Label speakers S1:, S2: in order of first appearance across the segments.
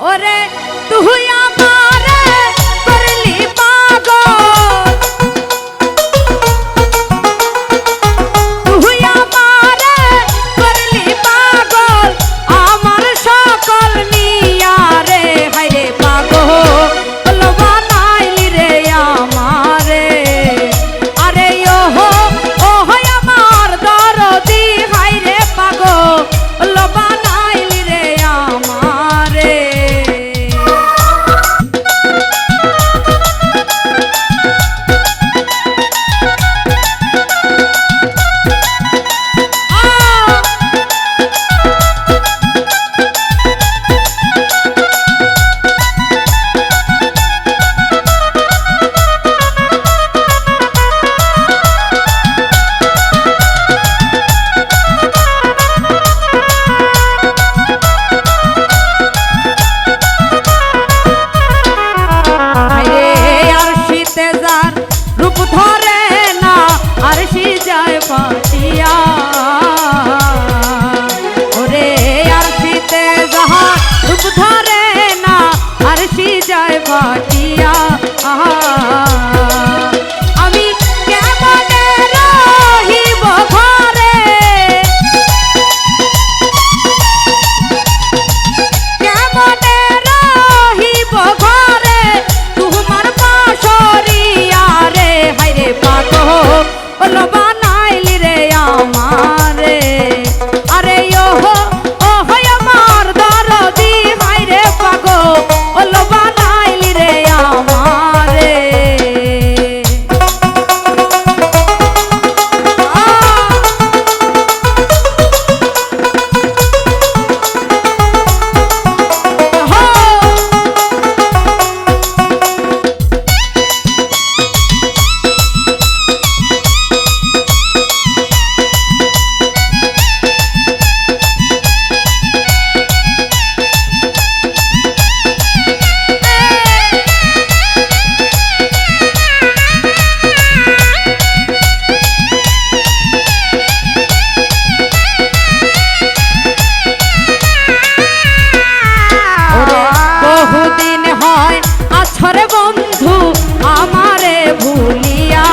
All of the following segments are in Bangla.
S1: ওরে তুই পাগল বানাইলি বন্ধু আমারে ভুলিয়া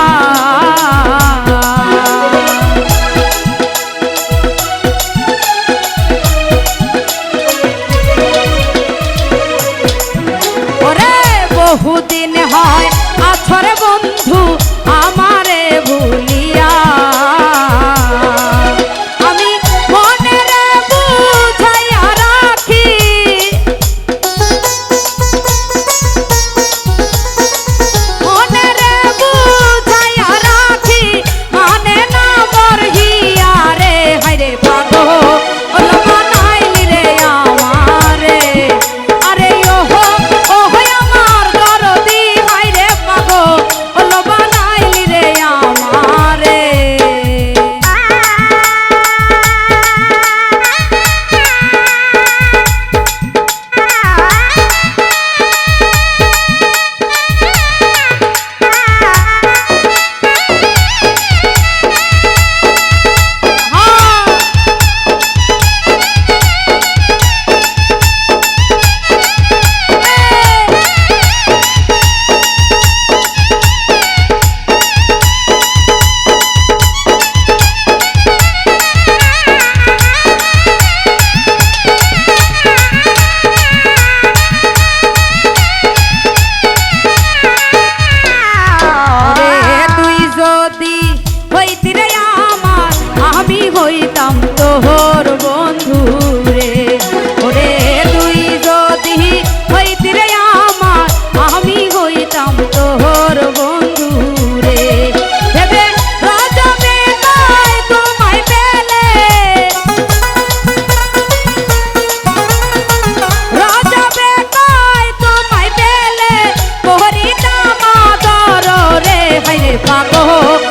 S1: মাগো